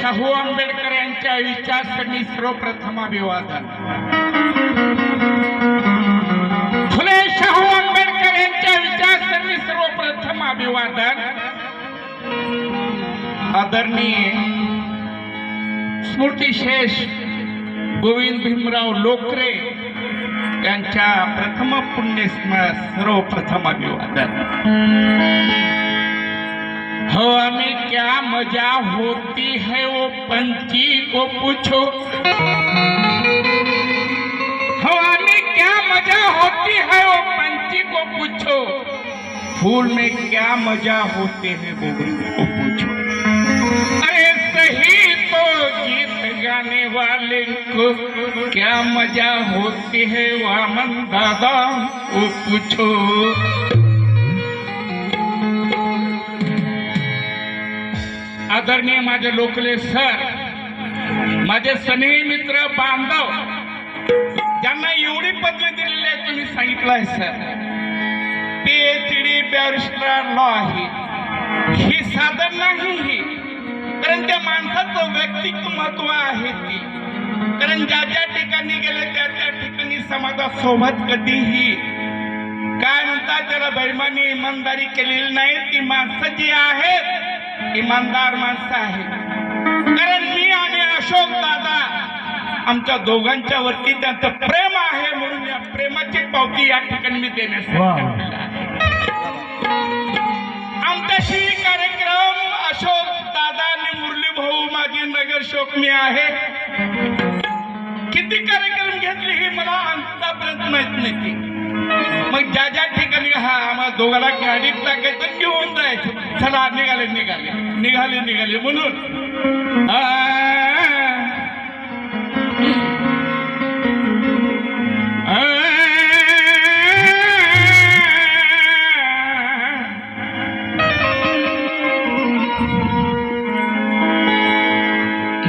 शाहू आंबेडकर यांच्या विचारसरणी सर्वप्रथम अभिवादन. फुले शाहू आंबेडकर यांच्या विचारसरणी सर्वप्रथम अभिवादन. आदरणीय स्मृतिशेष गोविंद भीमराव लोकरे यांच्या प्रथम पुण्यस्म सर्वप्रथम अभिवादन. हो हमें क्या मजा होती है वो पंछी को पूछो। हो हमें क्या मजा होती है वो पंछी को पूछो। फूल में क्या मजा होते हैं वो को पूछो। अरे सही तो गीत गाने वाले को क्या मजा होती है वामन दादा वो पूछो। आदरणीय माझे लोकले सर माझे स्नेही मित्र बांधव ज्यांना एवढी पदवी दिलेली आहे तुम्ही सांगितलं आहे sir. P H D barrister law आहे ही साधन नाही ही. कारण त्या माणसाचं व्यक्तिमत्व आहे ती. कारण ज्या ज्या ठिकाणी गेले त्या त्या ठिकाणी समाजासोबत कधीही काय म्हणतात त्याला बैमानी इमानदारी केलेली नाही. ती माणसं जी आहेत इमानदार माणसं आहेत कारण मी आणि अशोक दादा आमच्या दोघांच्या वरती त्यांचं प्रेम आहे म्हणून या प्रेमाची पावती या ठिकाणी मी आहे. आमच्याशी कार्यक्रम अशोक दादा आणि मुरली भाऊ माझी नगर शोक मी आहे किती कार्यक्रम घेतले हे मला आतापर्यंत माहीत नाही. मग ज्या ज्या ठिकाणी दोघाला गाडीत टाकायचं घेऊन जायचं. चला निघाले निघाले. निघाले निघाले म्हणून.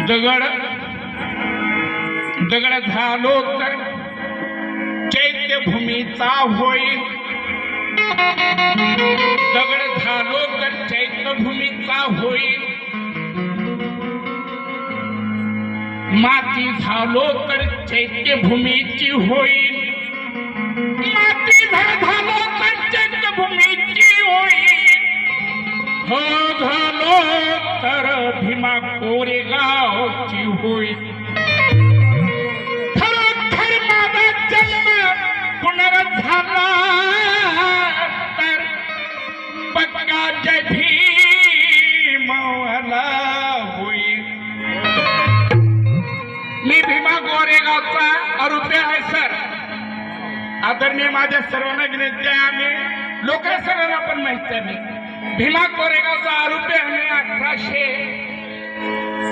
दगड. दगड झालो तर चैत्यभूमीचा होईल. दगड झालो तर चैत्यभूमीचा होईल. माती झालो तर चैत्यभूमीची होईल. माती झालो तर चैत्यभूमीची होईल. हो झालो तर भीमा कोरेगावची होईल. आरोपी आहे सर. आदरणीय माझ्या सर्वांना विनंती आहे आम्ही लोक सर्वांना पण माहिती आहे. भीमा कोरेगावचा आरोपी आहे अठराशे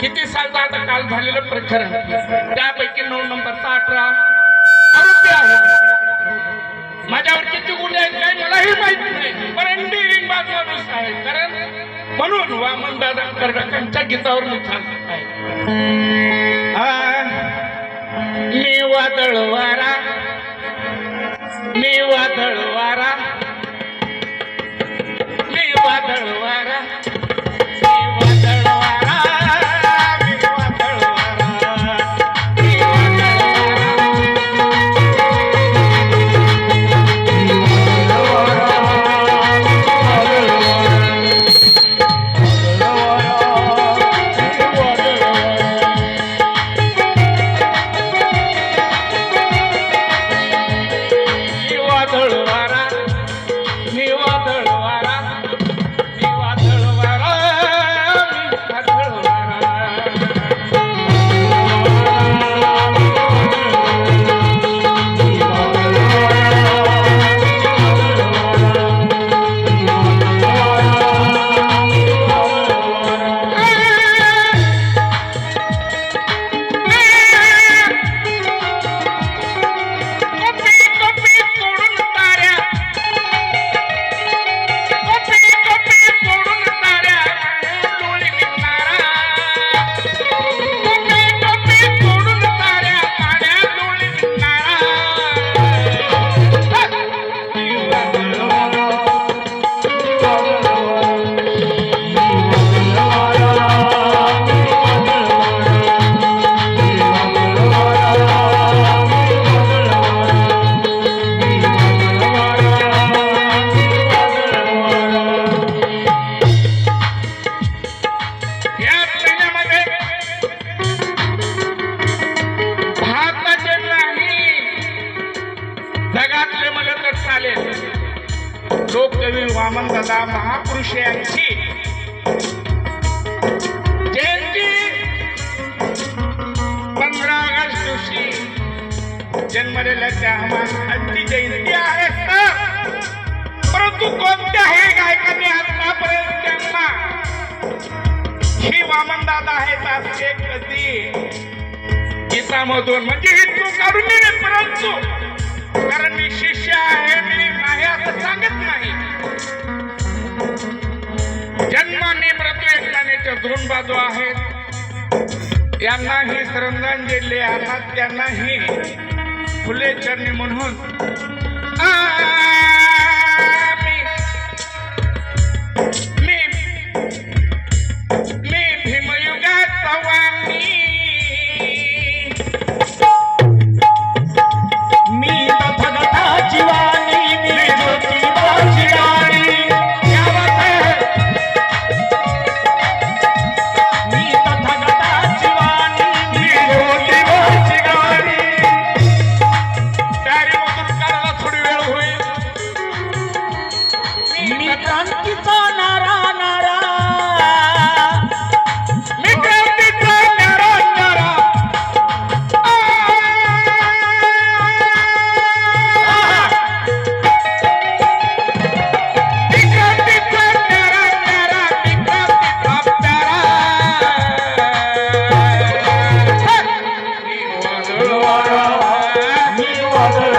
किती सालचा आता काल झालेलं प्रकरण. त्यापैकी नऊ नंबरचा अठरा आरोपी आहे. माझ्यावर किती गुन्हे आहेत काय मलाही माहिती नाही पण एंडिंग माणूस आहे. कारण म्हणून वामन दादा कर्डकांच्या गीतावर मी सांगत आहे. आ, मी वादळ वारा मी मला महापुरुषांची. जयंती पंधरा ऑगस्ट दिवशी जन्मलेल्या त्या माणसांची जयंती आहे परंतु कोणत्याही गायकाने आतापर्यंत त्यांना ही वामनदादा आहेत असे कधी गीतामधून म्हणजे ही तू काढून परंतु कारण मी शिष्य आहे मी नाही असं सांगत नाही. दोन बाजू आहेत. यांनाही श्रद्धांजली अर्थात त्यांनाही फुले चरणी म्हणून. आ! 아들